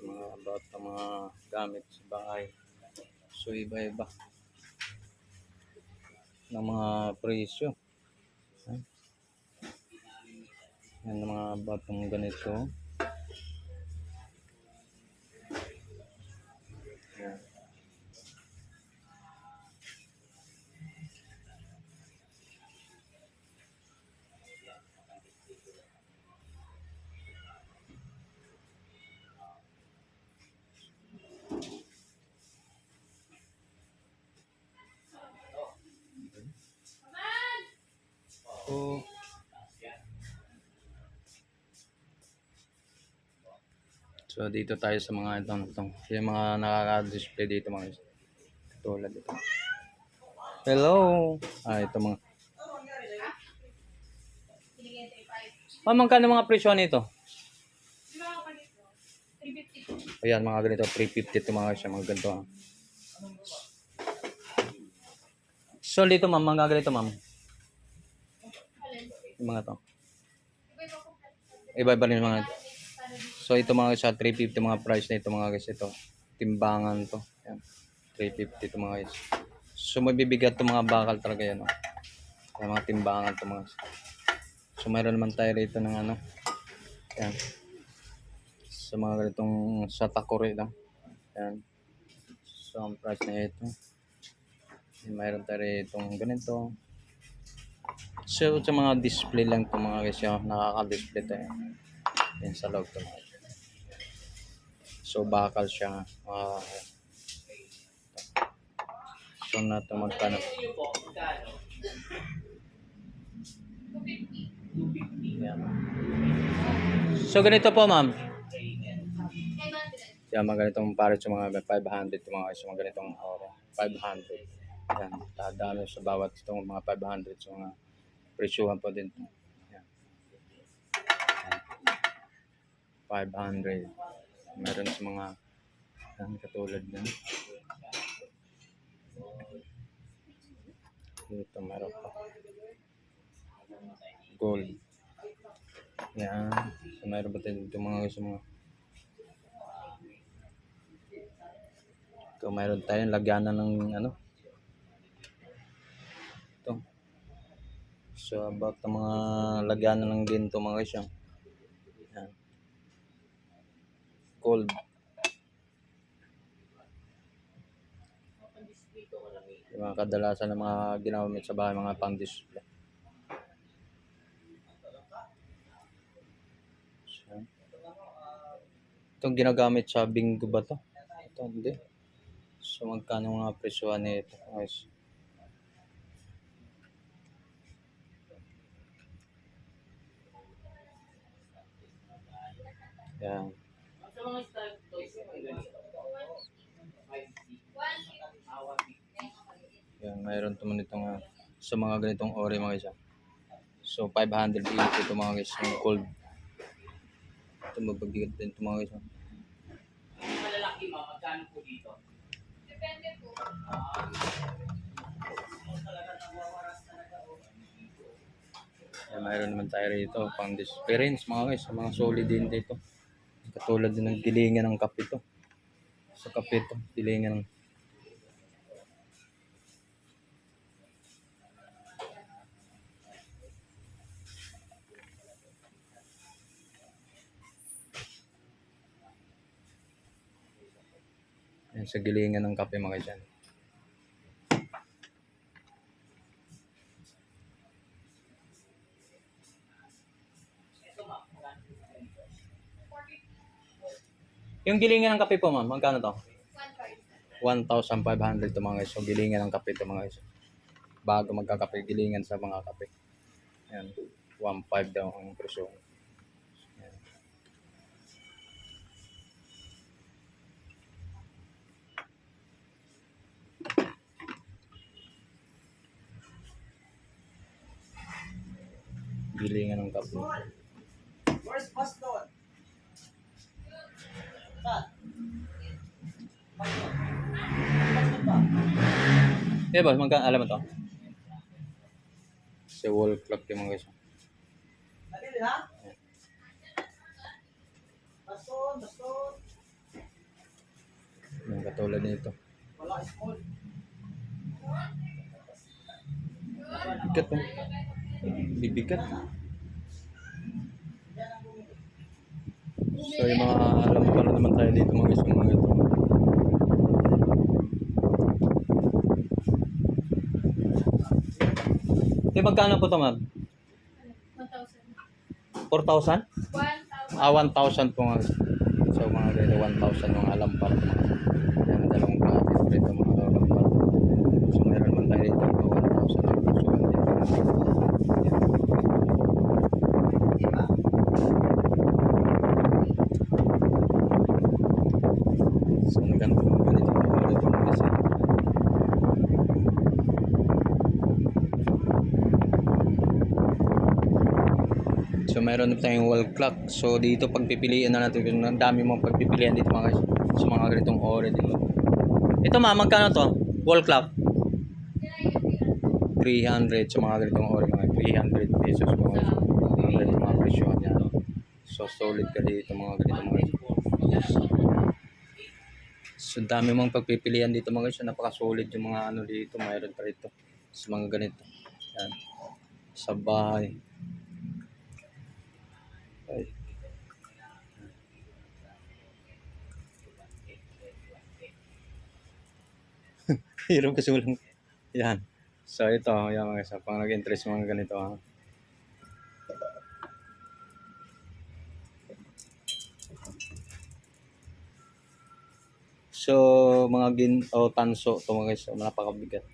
sa mga about ng mga gamit sa bahay. So iba-iba ng mga presyo. Yan. Yan mga about ng ganito. Yan. So, So dito tayo sa mga itong, itong yung mga nakaka-display dito mga. Tulad ito. Hello. Ah, ito mga. Ma'am, magkano mga presyo nito? Ayan, mga ganito. 350 ito mga guys. Mga ganito. ah. So dito ma'am, mga ganito ma'am. Yung mga to. Iba-iba rin yung mga So ito mga guys, ah, 350 mga price na ito mga guys. Ito, timbangan to. Yan. 350 ito mga guys. So mabibigat to mga bakal talaga yan. Oh. Yan, mga timbangan to mga guys. So mayroon naman tayo rito ng ano. Yan. Sa mga ganitong sa takore lang. Yan. So ang price na ito. Mayroon tayo rito ganito. So sa mga display lang to mga guys. Yung nakaka-display tayo. Yan sa loob to mga guys. So bakal siya. Ah, so na ito magkano. Yan. So ganito po ma'am. Yan mga ganitong para sa mga 500 yung mga sa mga ganitong oro. 500. Yan. Tadalo sa bawat itong mga 500 sa mga presyuhan po din. to. Yan. Yan. 500. Meron sa mga yan, katulad yan. Dito meron pa. Gold. Yan. So, meron pa din dito mga gusto mga Ito meron tayong lagyanan ng ano. Ito. So about ng mga lagyanan ng ginto mga guys yan. Yan. Gold. Yung mga kadalasan ng mga ginamit sa bahay, mga pang display. So, Itong ginagamit sa bingo ba to? Ito hindi. So magkano mga presyohan nito? Guys. Yan. Yan, mayroon naman itong ah, sa mga ganitong ore mga isa. So 500 each ito mga guys, yung cold. Ito mababigat din ito mga guys. ah. malalaki ma, magkano po dito? Depende po. Yan, mayroon naman tayo rito pang experience mga guys, sa mga solid din dito. Katulad din ng gilingan ng kape to. Sa kape to, ng Yan, sa gilingan ng kape mga dyan. Yung gilingan ng kape po ma'am, magkano to? 1,500 to mga guys. So gilingan ng kape to mga guys. Bago magkakape, gilingan sa mga kape. Yan, 1,500 daw ang presyo. Yan. Gilingan ng kape. Where's Boston? Eh boss, magkano alam mo to? Sa wall clock yung mga guys. Nabili na? Boston, Boston. tulad nito. Wala small. Bigat oh. Bibigat. So yung mga alam naman tayo dito mga yung mga ito. Eh, magkano po ito, ma'am? 1,000. 4,000? 1,000. Ah, 1,000 po nga. So, mga ganito, 1,000 yung alam para mga yan, dalawang klase po rito mga alam para. So, meron naman tayo dito, 1,000 yung pusuan dito. So, ganito ganito ganito kasi. So meron tayong wall clock. So dito pagpipilian na natin kung ang dami mong pagpipilian dito mga guys. Sa mga ganitong ore dito. Ito ma, magkano to? Wall clock? 300 sa mga ganitong ore mga 300 pesos mga guys. Mga ganitong mga presyo niya. So solid ka dito mga ganito mga guys. So dami mong pagpipilian dito mga guys. So, napaka-solid yung mga ano dito. Mayroon pa rito. Sa mga ganito. Yan. Sa bahay. Ay. Hirap kasi walang... Yan. So ito, yan mga sa pang nag-interest mga ganito ha. So mga gin o tanso to mga guys, napakabigat.